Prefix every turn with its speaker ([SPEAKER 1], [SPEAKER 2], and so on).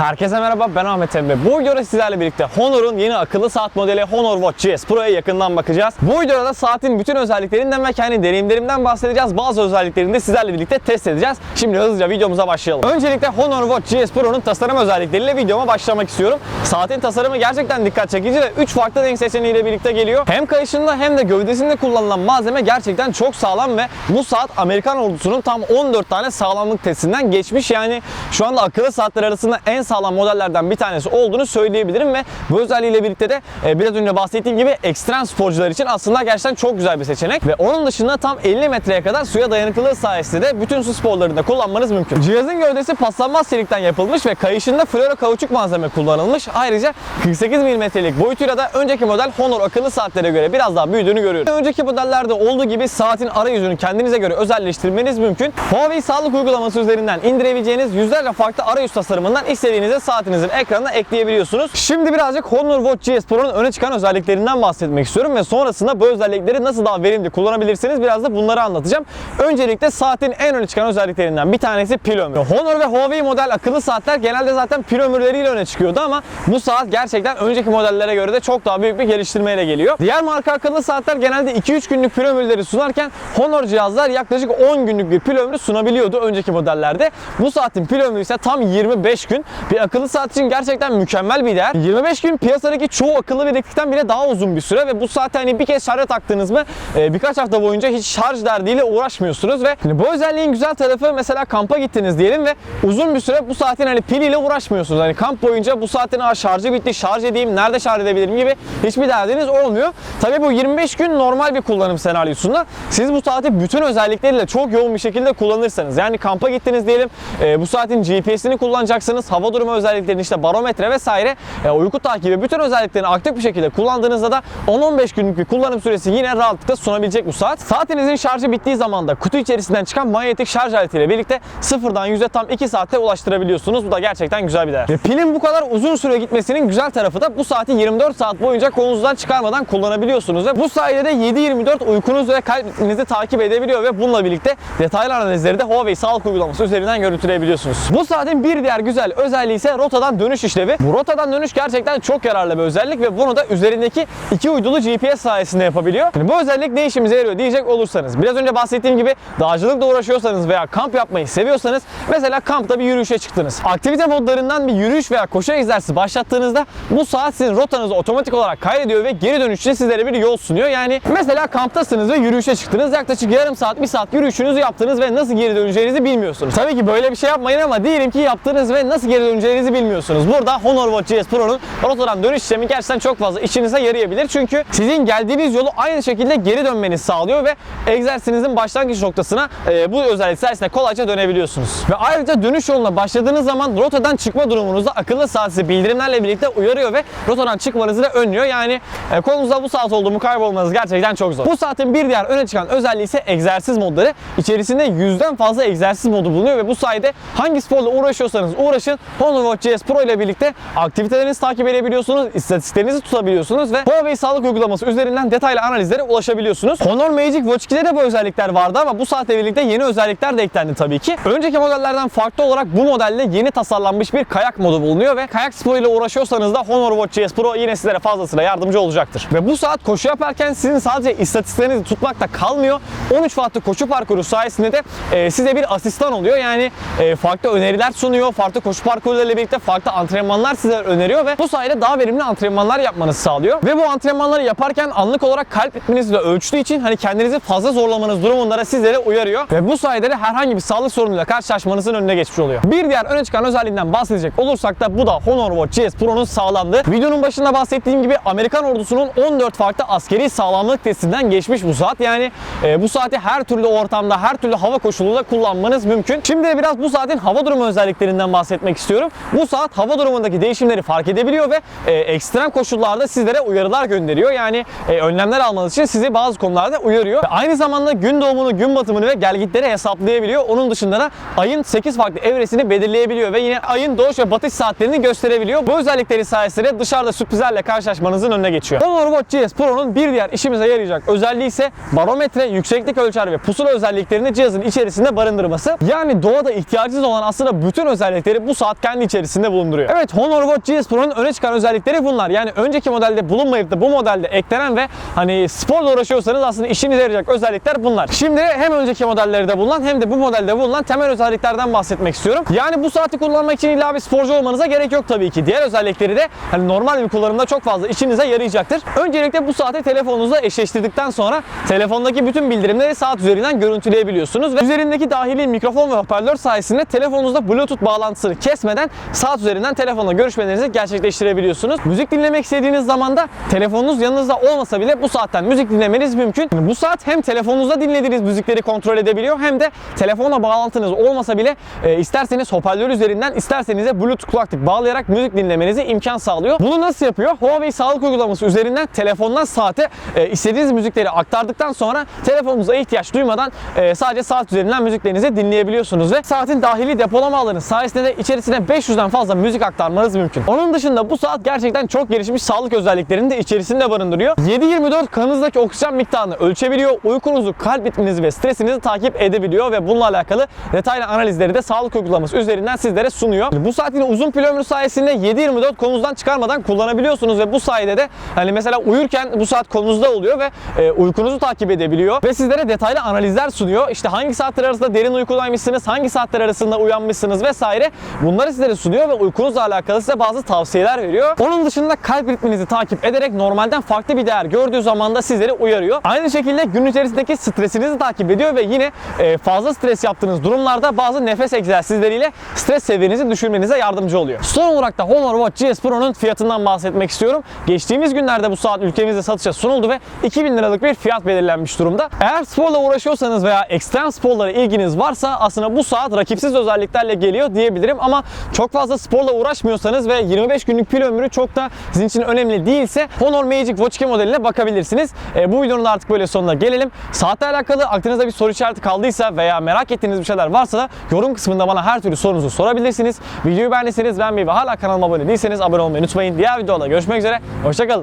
[SPEAKER 1] Herkese merhaba ben Ahmet Emre. Bu videoda sizlerle birlikte Honor'un yeni akıllı saat modeli Honor Watch GS Pro'ya yakından bakacağız. Bu videoda da saatin bütün özelliklerinden ve kendi deneyimlerimden bahsedeceğiz. Bazı özelliklerini de sizlerle birlikte test edeceğiz. Şimdi hızlıca videomuza başlayalım. Öncelikle Honor Watch GS Pro'nun tasarım özellikleriyle videoma başlamak istiyorum. Saatin tasarımı gerçekten dikkat çekici ve 3 farklı renk seçeneğiyle birlikte geliyor. Hem kayışında hem de gövdesinde kullanılan malzeme gerçekten çok sağlam ve bu saat Amerikan ordusunun tam 14 tane sağlamlık testinden geçmiş. Yani şu anda akıllı saatler arasında en sağlam modellerden bir tanesi olduğunu söyleyebilirim ve bu özelliğiyle birlikte de e, biraz önce bahsettiğim gibi ekstrem sporcular için aslında gerçekten çok güzel bir seçenek ve onun dışında tam 50 metreye kadar suya dayanıklılığı sayesinde de bütün su sporlarında kullanmanız mümkün. Cihazın gövdesi paslanmaz çelikten yapılmış ve kayışında flora kauçuk malzeme kullanılmış. Ayrıca 48 mm'lik boyutuyla da önceki model Honor akıllı saatlere göre biraz daha büyüdüğünü görüyoruz. Önceki modellerde olduğu gibi saatin arayüzünü kendinize göre özelleştirmeniz mümkün. Huawei sağlık uygulaması üzerinden indirebileceğiniz yüzlerce farklı arayüz tasarımından istediğinizde saatinizin ekranına ekleyebiliyorsunuz. Şimdi birazcık Honor Watch GS Pro'nun öne çıkan özelliklerinden bahsetmek istiyorum ve sonrasında bu özellikleri nasıl daha verimli kullanabilirsiniz biraz da bunları anlatacağım. Öncelikle saatin en öne çıkan özelliklerinden bir tanesi pil ömrü. Honor ve Huawei model akıllı saatler genelde zaten pil ömürleriyle öne çıkıyordu ama bu saat gerçekten önceki modellere göre de çok daha büyük bir geliştirmeyle geliyor. Diğer marka akıllı saatler genelde 2-3 günlük pil ömürleri sunarken Honor cihazlar yaklaşık 10 günlük bir pil ömrü sunabiliyordu önceki modellerde. Bu saatin pil ömrü ise tam 25 gün. Bir akıllı saat için gerçekten mükemmel bir değer. 25 gün piyasadaki çoğu akıllı bileklikten bile daha uzun bir süre ve bu saate hani bir kez şarja taktınız mı e, birkaç hafta boyunca hiç şarj derdiyle uğraşmıyorsunuz ve hani bu özelliğin güzel tarafı mesela kampa gittiniz diyelim ve uzun bir süre bu saatin hani piliyle uğraşmıyorsunuz. Hani kamp boyunca bu saatin "Aa, şarjı bitti, şarj edeyim, nerede şarj edebilirim gibi hiçbir derdiniz olmuyor. Tabii bu 25 gün normal bir kullanım senaryosunda siz bu saati bütün özellikleriyle çok yoğun bir şekilde kullanırsanız yani kampa gittiniz diyelim e, bu saatin GPS'ini kullanacaksınız, hava durumu özelliklerini işte barometre vesaire e, uyku takibi bütün özelliklerini aktif bir şekilde kullandığınızda da 10-15 günlük bir kullanım süresi yine rahatlıkla sunabilecek bu saat. Saatinizin şarjı bittiği zaman da kutu içerisinden çıkan manyetik şarj aletiyle birlikte sıfırdan 100'e tam 2 saatte ulaştırabiliyorsunuz. Bu da gerçekten güzel bir değer. Ve pilin bu kadar uzun süre gitmesinin güzel tarafı da bu saati 24 saat boyunca kolunuzdan çıkarmadan kullanabiliyorsunuz ve bu sayede de 7-24 uykunuz ve kalp ritminizi takip edebiliyor ve bununla birlikte detaylı analizleri de Huawei sağlık uygulaması üzerinden görüntüleyebiliyorsunuz. Bu saatin bir diğer güzel özelliği ise rotadan dönüş işlevi. Bu rotadan dönüş gerçekten çok yararlı bir özellik ve bunu da üzerindeki iki uydulu GPS sayesinde yapabiliyor. Yani bu özellik ne işimize yarıyor diyecek olursanız. Biraz önce bahsettiğim gibi dağcılıkla uğraşıyorsanız veya kamp yapmayı seviyorsanız mesela kampta bir yürüyüşe çıktınız. Aktivite modlarından bir yürüyüş veya koşu egzersizi başlattığınızda bu saat sizin rotanızı otomatik olarak kaydediyor ve geri dönüşte sizlere bir yol sunuyor. Yani mesela kamptasınız ve yürüyüşe çıktınız. Yaklaşık yarım saat, bir saat yürüyüşünüzü yaptınız ve nasıl geri döneceğinizi bilmiyorsunuz. Tabii ki böyle bir şey yapmayın ama diyelim ki yaptınız ve nasıl geri döneceğinizi bilmiyorsunuz. Burada Honor Watch GS Pro'nun rotadan dönüş işlemi gerçekten çok fazla işinize yarayabilir. Çünkü sizin geldiğiniz yolu aynı şekilde geri dönmenizi sağlıyor ve egzersizin başlangıç noktasına e, bu özellik sayesinde kolayca dönebiliyorsunuz. Ve ayrıca dönüş yoluna başladığınız zaman rotadan çıkma durumunuzda akıllı saat sizi bildirimlerle birlikte uyarıyor ve rotadan çıkmanızı da önlüyor. Yani e, kolunuzda bu saat olduğumu kaybolmanız gerçekten çok zor. Bu saatin bir diğer öne çıkan özelliği ise egzersiz modları. İçerisinde yüzden fazla egzersiz modu bulunuyor ve bu sayede hangi sporla uğraşıyorsanız uğraşın Honor Watch GS Pro ile birlikte aktivitelerinizi takip edebiliyorsunuz, istatistiklerinizi tutabiliyorsunuz ve Huawei sağlık uygulaması üzerinden detaylı analizlere ulaşabiliyorsunuz. Honor Magic Watch 2'de de bu özellikler vardı ama bu saatle birlikte yeni özellikler de eklendi tabii ki. Önceki modellerden farklı olarak bu modelde yeni tasarlanmış bir kayak modu bulunuyor ve kayak sporuyla uğraşıyorsanız da Honor Watch GS Pro yine sizlere fazlasıyla yardımcı olacaktır. Ve bu saat koşu yaparken sizin sadece istatistiklerinizi tutmakta kalmıyor. 13 farklı koşu parkuru sayesinde de e, size bir asistan oluyor. Yani e, farklı öneriler sunuyor. Farklı koşu parkurlarıyla birlikte farklı antrenmanlar size öneriyor ve bu sayede daha verimli antrenmanlar yapmanızı sağlıyor. Ve bu antrenmanları yaparken anlık olarak kalp ritminizi de ölçtüğü için hani kendinizi fazla zorlamanız durumunda da sizlere uyarıyor. Ve bu sayede de herhangi bir sağlık sorunuyla karşılaşmanızın önüne geçmiş oluyor. Bir diğer öne çıkan özelliğinden bahsedecek olursak da bu da Honor Watch GS Pro'nun sağlamlığı. Videonun başında bahsettiğim gibi Amerikan ordusunun 14 farklı askeri sağlamlık testinden geçmiş bu saat. Yani e, bu saati her türlü ortamda, her türlü hava koşulunda kullanmanız mümkün. Şimdi de biraz bu saatin hava durumu özelliklerinden bahsetmek istiyorum. Bu saat hava durumundaki değişimleri fark edebiliyor ve e, ekstrem koşullarda sizlere uyarılar gönderiyor. Yani e, önlemler almanız için sizi bazı konularda uyarıyor. Ve aynı zamanda gün doğumunu, gün batımını ve gelgitleri hesaplayabiliyor. Onun dışında da ayın 8 farklı evresini belirleyebiliyor ve yine ayın doğuş ve batış saatlerini gösterebiliyor. Bu özellikleri sayesinde dışarıda sürprizlerle karşılaşmanızın önüne geçiyor. Honor Watch GS Pro'nun bir diğer işimize yarayacak özelliği ise barometre, yükseklik ölçer ve pusula özelliklerini cihazın içerisinde barındırması. Yani doğada ihtiyacınız olan aslında bütün özellikleri bu saat kendi içerisinde bulunduruyor. Evet Honor Watch GS Pro'nun öne çıkan özellikleri bunlar. Yani önceki modelde bulunmayıp da bu modelde eklenen ve hani sporla uğraşıyorsanız aslında işinize yarayacak özellikler bunlar. Şimdi hem önceki modellerde bulunan hem de bu modelde bulunan temel özelliklerden bahsetmek istiyorum. Yani bu saati kullanmak için illa bir sporcu olmanıza gerek yok tabii ki. Diğer özellikleri de hani normal bir kullanımda çok fazla işinize yarayacaktır. Öncelikle bu saati telefonunuzla eşleştirdikten sonra telefondaki bütün bildirimleri saat üzerinden görüntüleyebiliyorsunuz ve üzerindeki dahili mikrofon ve hoparlör sayesinde telefonunuzda Bluetooth bağlantısını kesmeden saat üzerinden telefonla görüşmelerinizi gerçekleştirebiliyorsunuz. Müzik dinlemek istediğiniz zaman da telefonunuz yanınızda olmasa bile bu saatten müzik dinlemeniz mümkün. Bu saat hem telefonunuzda dinlediğiniz müzikleri kontrol edebiliyor hem de telefonla bağlantınız olmasa bile e, isterseniz hoparlör üzerinden isterseniz de Bluetooth kulaklık bağlayarak müzik dinlemenize imkan sağlıyor. Bunu nasıl yapıyor? Huawei sağlık uygulaması üzerinden telefondan saate e, istediğiniz müzikleri aktardıktan sonra telefonunuza ihtiyaç duymadan e, sadece saat üzerinden müziklerinizi dinleyebiliyorsunuz ve saatin dahili depolama alanı sayesinde de içerisine 500'den fazla müzik aktarmanız mümkün. Onun dışında bu saat gerçekten çok gelişmiş sağlık özelliklerini de içerisinde barındırıyor. 7-24 kanınızdaki oksijen miktarını ölçebiliyor, uykunuzu, kalp ritminizi ve stresinizi takip edebiliyor ve bununla alakalı detaylı analizleri de sağlık uygulaması üzerinden sizlere sunuyor. Bu saat yine uzun pil ömrü sayesinde 7-24 kolunuzdan çıkarmadan kullanabiliyorsunuz ve bu sayede de hani mesela uyurken bu saat kolunuzda oluyor ve e, uykunuzu takip edebiliyor ve sizlere detaylı analizler sunuyor. İşte hangi saatler arasında derin uykudaymışsınız, hangi saatler arasında uyanmışsınız vesaire bunları sizlere sunuyor ve uykunuzla alakalı size bazı tavsiyeler veriyor. Onun dışında kalp ritminizi takip ederek normalden farklı bir değer gördüğü zaman da sizleri uyarıyor. Aynı şekilde gün içerisindeki stresinizi takip ediyor ve yine e, fazla stres yaptığınız durumlarda bazı nefes egzersizleriyle stres seviyenizi düşürmenize yardımcı oluyor. Son olarak da Honor Watch GS Pro'nun fiyatından bahsetmek istiyorum. Geçtiğimiz günlerde bu saat ülkemizde satışa sunuldu ve 2000 liralık bir fiyat belirlenmiş durumda. Eğer sporla uğraşıyorsanız veya ekstrem sporlara ilginiz varsa aslında bu saat rakipsiz özelliklerle geliyor diyebilirim ama çok fazla sporla uğraşmıyorsanız ve 25 günlük pil ömrü çok da sizin için önemli değilse Honor Magic Watch 2 modeline bakabilirsiniz. E, bu videonun da artık böyle sonuna gelelim. Saatle alakalı aklınızda bir soru işareti kaldıysa veya merak ettiğiniz bir şeyler varsa da yorum kısmında bana her türlü sorunuzu sorabilirsiniz. Videoyu beğendiyseniz beğenmeyi ve hala kanalıma abone değilseniz abone olmayı unutmayın. Diğer videoda görüşmek üzere. Hoşçakalın.